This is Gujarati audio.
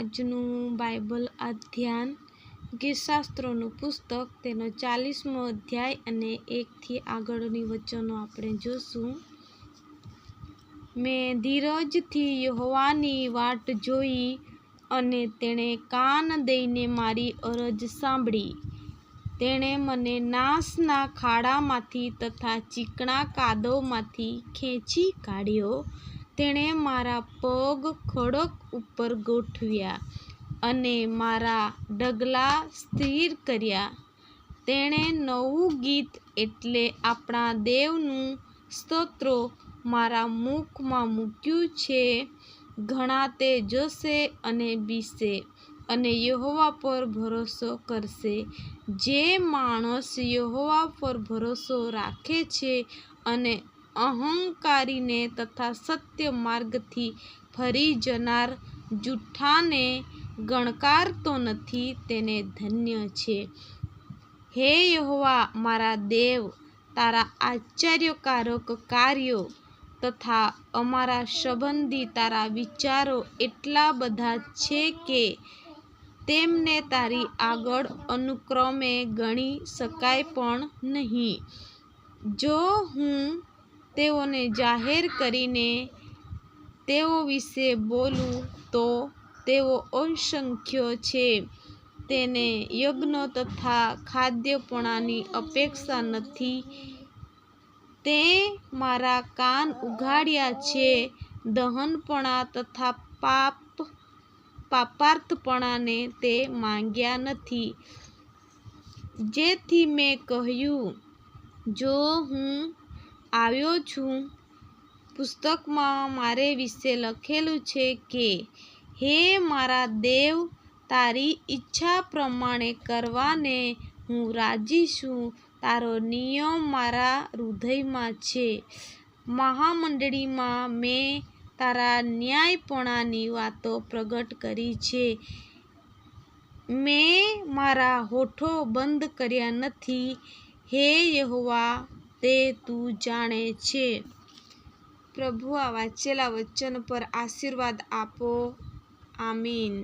આજનું બાઇબલ અધ્યાન ગીતશાસ્ત્રોનું પુસ્તક. તેનો ચાલીસમો અધ્યાય અને એકથી આગળની વચનો આપણે જોશું. મેં ધીરજથી યહોવાની વાટ જોઈ અને તેણે કાન દઈને મારી અરજ સાંભળી. તેણે મને નાશના ખાડામાંથી તથા ચીકણા કાદવમાંથી ખેંચી કાઢ્યો. તેણે મારા પગ ખડક ઉપર ગોઠવ્યા અને મારા ડગલા સ્થિર કર્યા. તેણે નવું ગીત એટલે આપણા દેવનું સ્તોત્રો મારા મુખમાં મૂક્યું છે. ઘણા તે જોશે અને બીશે અને યહોવા પર ભરોસો કરશે. જે માણસ યહોવા પર ભરોસો રાખે છે અને અહંકારીને તથા સત્ય માર્ગથી ફરી જનાર જૂઠાને ગણકારતો નથી, તેને ધન્ય છે. હે યહોવા, મારા દેવ, તારા આશ્ચર્યકારક કાર્યો તથા અમારા સંબંધી તારા વિચારો એટલા બધા છે કે તેમને તારી આગળ અનુક્રમે ગણી શકાય પણ નહીં. જો હું તેઓને જાહેર કરીને તેઓ વિશે બોલું તો તેઓ અસંખ્ય છે. તેને યજ્ઞો તથા ખાદ્યપણાની અપેક્ષા નથી. તે મારા કાન ઉઘાડ્યા છે. દહનપણા તથા પાપ, પાપાર્થપણાને તે માંગ્યા નથી. જેથી મેં કહ્યું, જો હું આવ્યો છું. પુસ્તકમાં મારે વિશે લખેલું છે કે, હે મારા દેવ, તારી ઈચ્છા પ્રમાણે કરવાને હું રાજી છું. તારો નિયમ મારા હૃદયમાં છે. મહામંડળીમાં મેં તારા ન્યાયપણાની વાતો પ્રગટ કરી છે. મેં મારા હોઠો બંધ કર્યા નથી. હે યહોવા તે તું જાણે છે. પ્રભુ આ વાંચેલા વચન પર આશીર્વાદ આપો. આમીન.